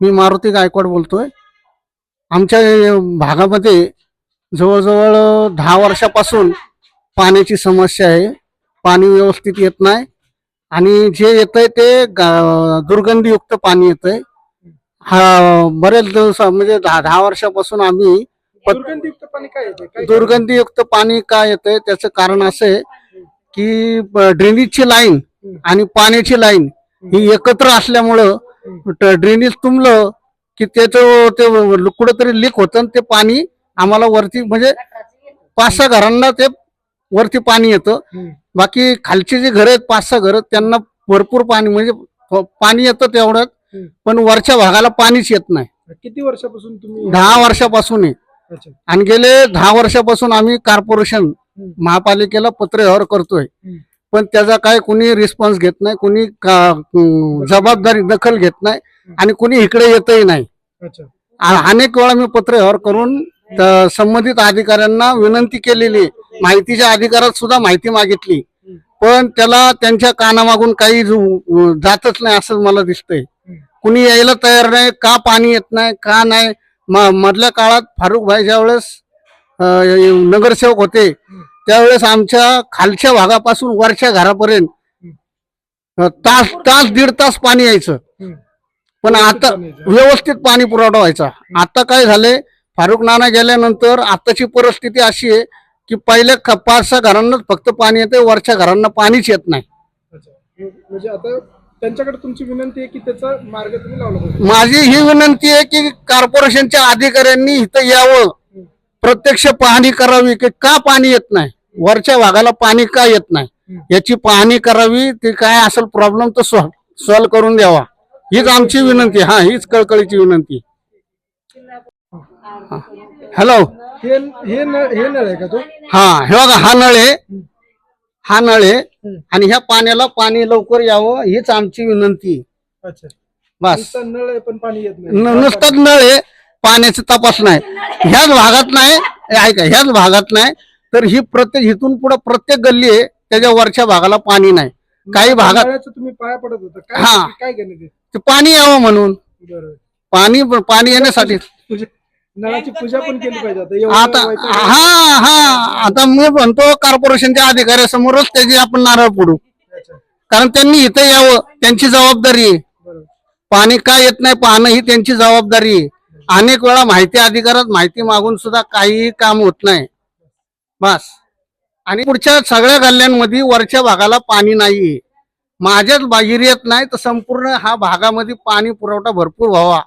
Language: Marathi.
मी मारुती गायकवाड बोलतोय. आमच्या भागामध्ये जवळजवळ दहा वर्षापासून पाण्याची समस्या आहे. पाणी व्यवस्थित येत नाही. आणि जे येतंय ते गा- दुर्गंधीयुक्त पाणी येतंय. हा बरेच दिवस म्हणजे दहा दहा वर्षापासून आम्ही दुर्गंधीयुक्त पाणी काय येते काय दुर्गंधीयुक्त पाणी का येतंय? त्याचं कारण असं आहे की ड्रेनेजची लाईन आणि पाण्याची लाईन ही एकत्र असल्यामुळं ड्रेनेज तुंबलं की त्याचं ते व- कुठंतरी लीक होतं आणि ते पाणी आम्हाला वरती म्हणजे पाच सहा घरांना ते वरती पाणी येतं. बाकी खालचे जे घर आहेत पाच सहा घर त्यांना भरपूर पाणी म्हणजे पाणी येतं तेवढ्यात. पण वरच्या भागाला पाणीच येत नाही. किती वर्षापासून तुम्ही दहा वर्षापासून आहे. आणि गेले दहा वर्षापासून आम्ही कॉर्पोरेशन महापालिकेला पत्र व्यवहार करतोय. पण त्याचा काय कुणी रिस्पॉन्स घेत नाही कुणी जबाबदारी दखल घेत नाही आणि कुणी इकडे येतही नाही. अनेक वेळा मी पत्र व्यवहार करून संबंधित अधिकाऱ्यांना विनंती केलेली. माहितीच्या अधिकारात सुद्धा माहिती मागितली. पण त्याला त्यांच्या कानामागून काही जातच नाही असं मला दिसतंय. कुणी यायला तयार नाही का पाणी येत नाही का नाही? मधल्या काळात फारुख भाई ज्यावेळेस अं, नगरसेवक होते त्यावेळेस आमच्या खालच्या भागापासून वरच्या घरापर्यंत तास तास दीड तास पाणी यायचं. पण आता. व्यवस्थित पाणी पुरवठा व्हायचा. आता काय झालंय फारुख नाना गेल्यानंतर आताची परिस्थिती अशी आहे की पहिल्या पाच सहा घरांनाच फक्त पाणी येते वरच्या घरांना पाणीच येत नाही. म्हणजे आता त्यांच्याकडे तुमची विनंती आहे की त्याचा मार्ग तुम्ही लावला माझी ही विनंती आहे की कॉर्पोरेशनच्या अधिकाऱ्यांनी इथं यावं. प्रत्यक्ष पाहणी करावी की का पाणी येत नाही? वरच्या भागाला पाणी का येत नाही? याची पाहणी करावी ते काय असेल प्रॉब्लेम तो सॉल्व्ह करून द्यावा. हीच आमची विनंती हा हीच कळकळीची विनंती. हॅलो हे हे नळ आहे का तो? हा हे बघा हा नळ आहे. हा नळ आहे. आणि ह्या पाण्याला पाणी लवकर यावं हीच आमची विनंती. अच्छा. बस. नुसता नळ आहे पण पाणी येत नाही. न- नुसताच नळ आहे पाण्याचा तपास नाही. ह्याच भागात नाही ऐका ह्याच भागात नाही तर ही प्रत्येक इथून पुढे प्रत्येक गल्ली आहे त्याच्या वरच्या भागाला पाणी नाही. काही भागात तुम्ही पाया पडत होता. काय हा. काय करणे ते? ते पाणी यावं म्हणून. बरोबर पाणी पाणी येण्यासाठी. पूजा नळाची पूजा पण केली पाहिजे आता. एवढं आता व्हायचं हा हा. आता मी म्हणतो कॉर्पोरेशनच्या अधिकाऱ्यासमोरच त्याची आपण नारळ फोडू. अच्छा. कारण त्यांनी इथं यावं त्यांची जबाबदारी आहे. बरोबर पाणी का येत नाही पाहणं ही त्यांची जबाबदारी आहे. अनेक वेळा माहिती अधिकारात माहिती मागून सुद्धा काहीही काम होत नाही. बस. आणि पुढच्या सगळ्या गल्ल्यांमध्ये वरच्या भागाला पाणी नाहीये. माझ्याच बा- नाही तर संपूर्ण हा भागामध्ये पाणी पुरवठा भरपूर व्हावा.